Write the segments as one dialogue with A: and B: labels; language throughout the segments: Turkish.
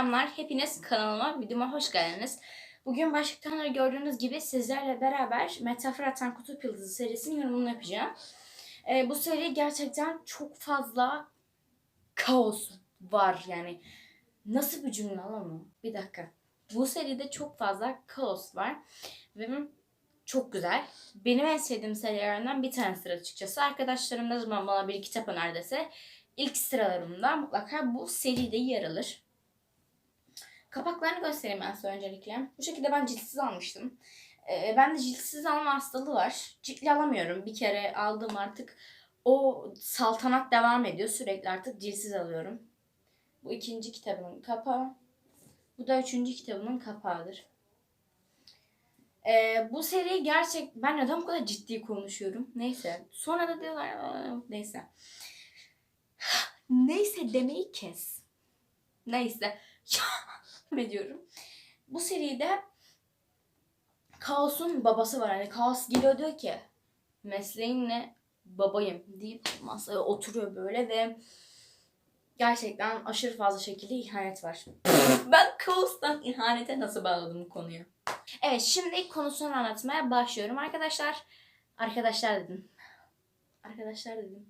A: Selamlar. Hepiniz kanalıma, videoma hoş geldiniz. Bugün başlıktan gördüğünüz gibi sizlerle beraber Metafor Atan Kutup Yıldızı serisinin yorumunu yapacağım. Ee, bu seri gerçekten çok fazla kaos var yani. Nasıl bir cümle lan? Bir dakika. Bu seride çok fazla kaos var. Ve çok güzel. Benim en sevdiğim serilerden bir tanesidir açıkçası. Arkadaşlarım ne zaman bana bir kitap öner ilk sıralarımda mutlaka bu seride yer alır. Kapaklarını göstereyim ben size öncelikle. Bu şekilde ben ciltsiz almıştım. Ee, ben de ciltsiz alma hastalığı var. Ciltli alamıyorum. Bir kere aldım artık. O saltanat devam ediyor. Sürekli artık ciltsiz alıyorum. Bu ikinci kitabımın kapağı. Bu da üçüncü kitabımın kapağıdır. Ee, bu seri gerçek... Ben neden bu kadar ciddi konuşuyorum? Neyse. Sonra da diyorlar... "Aa, Neyse. Neyse demeyi kes. Neyse. ne diyorum? Bu seride Kaos'un babası var. Hani Kaos geliyor diyor ki mesleğin ne? Babayım deyip masaya oturuyor böyle ve gerçekten aşırı fazla şekilde ihanet var. ben Kaos'tan ihanete nasıl bağladım konuyu? Evet şimdi ilk konusunu anlatmaya başlıyorum arkadaşlar. Arkadaşlar dedim. Arkadaşlar dedim.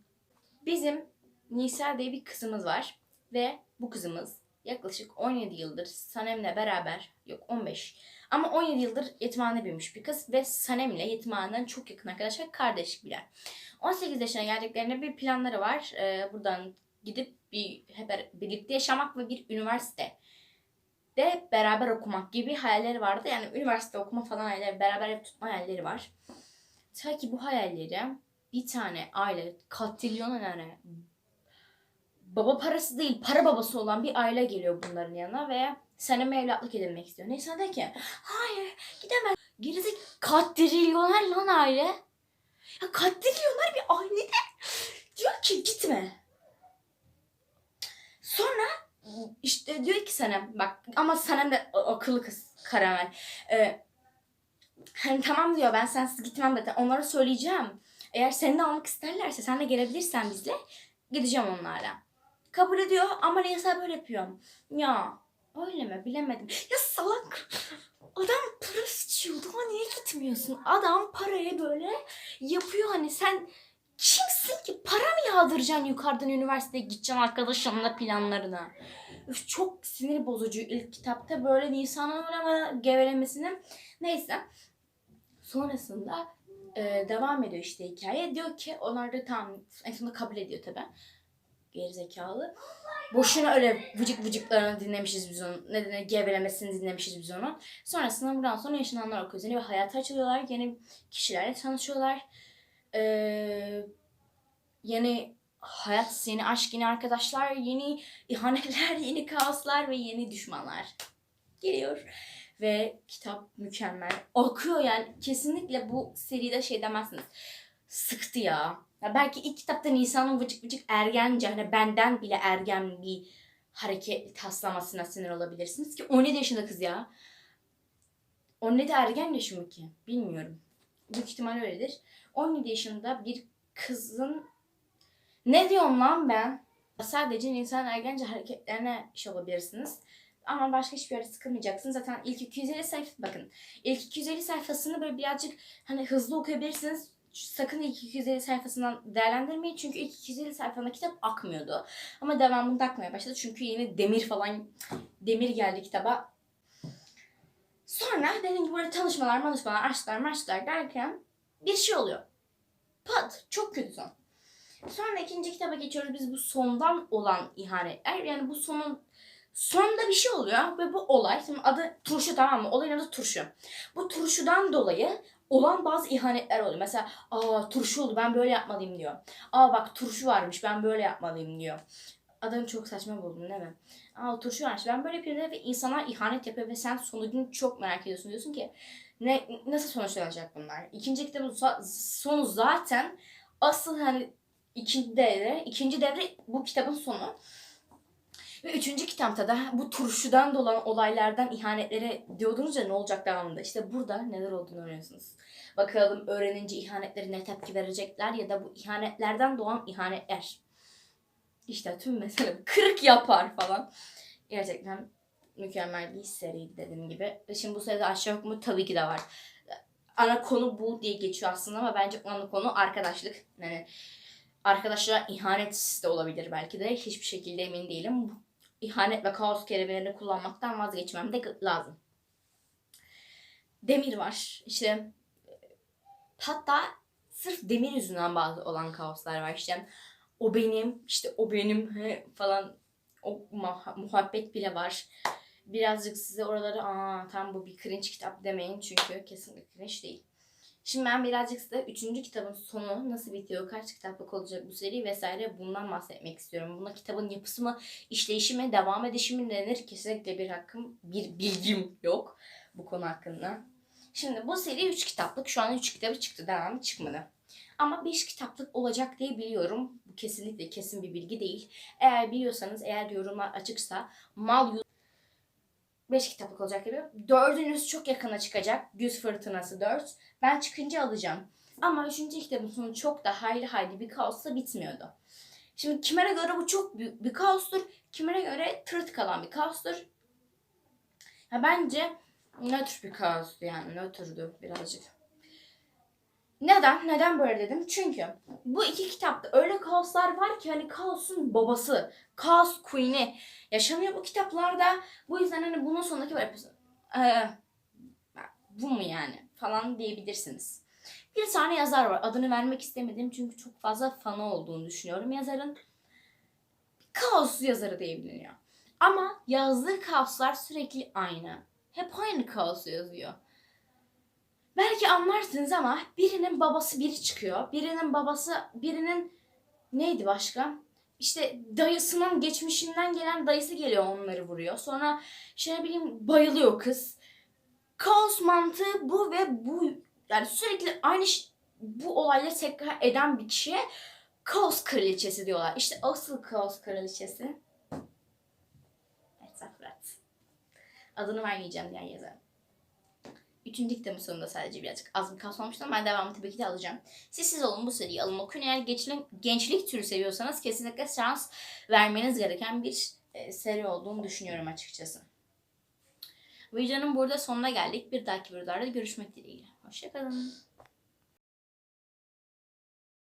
A: Bizim Nisa diye bir kızımız var. Ve bu kızımız yaklaşık 17 yıldır Sanem'le beraber, yok 15 ama 17 yıldır yetimhanede büyümüş bir kız ve Sanem'le yetimhaneden çok yakın arkadaş ve kardeş birer. 18 yaşına geldiklerinde bir planları var. Ee, buradan gidip bir hep birlikte yaşamak ve bir üniversite de beraber okumak gibi hayalleri vardı. Yani üniversite okuma falan hayalleri, beraber ev tutma hayalleri var. Ta ki bu hayalleri bir tane aile, katrilyon yani baba parası değil, para babası olan bir aile geliyor bunların yanına ve Sanem'e evlatlık edinmek istiyor. Neyse de ki hayır gidemez. Gerizek katrilyoner lan aile. Ya katrilyoner bir ailede diyor ki gitme. Sonra işte diyor ki Sanem bak ama Sanem de akıllı kız karamel. Ee, hani tamam diyor ben sensiz gitmem zaten onlara söyleyeceğim. Eğer seni de almak isterlerse sen de gelebilirsen bizle gideceğim onlarla. Kabul ediyor ama neyse böyle yapıyorum. Ya öyle mi bilemedim. Ya salak. Adam para istiyor. Daha niye gitmiyorsun? Adam parayı böyle yapıyor hani sen kimsin ki? Para mı yağdıracaksın yukarıdan üniversiteye gideceksin arkadaşlarınla planlarına? Üf, çok sinir bozucu ilk kitapta böyle Nisan'ın gevelemesinin. Neyse. Sonrasında e, devam ediyor işte hikaye. Diyor ki onlar da tam en sonunda kabul ediyor tabi. Gerizekalı. Boşuna öyle vıcık vıcıklarını dinlemişiz biz onun. Ne denir gevelemesini dinlemişiz biz onun. Sonrasında buradan sonra yaşananlar okuyoruz. Yeni bir hayata açılıyorlar. Yeni kişilerle tanışıyorlar. Ee, yeni hayat, yeni aşk, yeni arkadaşlar, yeni ihanetler, yeni kaoslar ve yeni düşmanlar geliyor. Ve kitap mükemmel. Okuyor yani kesinlikle bu seride şey demezsiniz. Sıktı ya. Ya belki ilk kitapta Nisan'ın vıcık vıcık ergence hani benden bile ergen bir hareket taslamasına sinir olabilirsiniz ki 17 yaşında kız ya. 17 ergen yaşı mı ki? Bilmiyorum. Büyük ihtimal öyledir. 17 yaşında bir kızın ne diyorum lan ben? Sadece insan ergence hareketlerine şey olabilirsiniz. Ama başka hiçbir yere sıkılmayacaksınız. Zaten ilk 250 sayfa bakın. İlk 250 sayfasını böyle birazcık hani hızlı okuyabilirsiniz. Sakın ilk 250 sayfasından değerlendirmeyin. Çünkü ilk 250 sayfanda kitap akmıyordu. Ama devamında akmaya başladı. Çünkü yeni demir falan demir geldi kitaba. Sonra dediğim gibi böyle tanışmalar, manışmalar, aşklar, maçlar derken bir şey oluyor. Pat. Çok kötü son. Sonra ikinci kitaba geçiyoruz. Biz bu sondan olan ihanetler. Yani bu sonun sonunda bir şey oluyor ve bu olay, şimdi adı turşu tamam mı? Olayın adı turşu. Bu turşudan dolayı olan bazı ihanetler oluyor. Mesela aa turşu oldu ben böyle yapmalıyım diyor. Aa bak turşu varmış ben böyle yapmalıyım diyor. Adamı çok saçma buldun değil mi? Aa turşu varmış ben böyle yapıyorum ve insanlar ihanet yapıyor ve sen sonucunu çok merak ediyorsun. Diyorsun ki ne nasıl sonuçlanacak bunlar? İkinci kitabın so- sonu zaten asıl hani ikinci devre, ikinci devre bu kitabın sonu. Ve üçüncü kitapta da bu turşudan dolan olaylardan ihanetlere diyordunuz ya ne olacak devamında. İşte burada neler olduğunu öğreniyorsunuz. Bakalım öğrenince ihanetleri ne tepki verecekler ya da bu ihanetlerden doğan ihanetler. İşte tüm mesele kırık yapar falan. Gerçekten mükemmel bir seriydi dediğim gibi. Şimdi bu seride aşağı yok mu? Tabii ki de var. Ana konu bu diye geçiyor aslında ama bence ana konu arkadaşlık. Yani arkadaşlara ihanet de olabilir belki de. Hiçbir şekilde emin değilim. İhanet ve kaos kelimelerini kullanmaktan vazgeçmem de lazım. Demir var. İşte hatta sırf demir yüzünden bazı olan kaoslar var. İşte o benim, işte o benim falan o muha- muhabbet bile var. Birazcık size oraları aa tam bu bir cringe kitap demeyin çünkü kesinlikle cringe değil. Şimdi ben birazcık size üçüncü kitabın sonu nasıl bitiyor, kaç kitaplık olacak bu seri vesaire bundan bahsetmek istiyorum. Buna kitabın yapısı mı, işleyişi mi, devam edişi mi denir kesinlikle bir hakkım, bir bilgim yok bu konu hakkında. Şimdi bu seri 3 kitaplık. Şu an 3 kitabı çıktı. Devamı çıkmadı. Ama 5 kitaplık olacak diye biliyorum. Bu kesinlikle kesin bir bilgi değil. Eğer biliyorsanız, eğer yorumlar açıksa mal 5 kitaplık olacak gibi. Dördünüz çok yakına çıkacak. Güz Fırtınası 4. Ben çıkınca alacağım. Ama 3. kitabın sonu çok da hayli hayli bir kaosla bitmiyordu. Şimdi kimine göre bu çok büyük bir kaostur. Kimine göre tırt kalan bir kaostur. Ha, bence nötr bir kaostu yani. Nötrdü birazcık. Neden? Neden böyle dedim? Çünkü bu iki kitapta öyle kaoslar var ki hani kaosun babası, kaos queen'i yaşanıyor bu kitaplarda. Bu yüzden hani bunun sonundaki böyle yapıyorsun. Ee, bu mu yani falan diyebilirsiniz. Bir tane yazar var. Adını vermek istemedim çünkü çok fazla fanı olduğunu düşünüyorum. Yazarın kaos yazarı diye biliniyor. Ama yazdığı kaoslar sürekli aynı. Hep aynı kaosu yazıyor. Belki anlarsınız ama birinin babası biri çıkıyor. Birinin babası, birinin neydi başka? İşte dayısının geçmişinden gelen dayısı geliyor onları vuruyor. Sonra şey bileyim bayılıyor kız. Kaos mantığı bu ve bu yani sürekli aynı bu olayları tekrar eden bir kişiye kaos kraliçesi diyorlar. İşte asıl kaos kraliçesi. Fırat. Adını vermeyeceğim diyen yazar. Üçüncü kitabın sonunda sadece birazcık az bir kaos olmuştu ama ben devamını tabii ki de alacağım. Siz siz olun bu seriyi alın okuyun. Eğer gençlik, gençlik türü seviyorsanız kesinlikle şans vermeniz gereken bir e, seri olduğunu düşünüyorum açıkçası. Videonun burada sonuna geldik. Bir dahaki videolarda görüşmek dileğiyle. Hoşçakalın.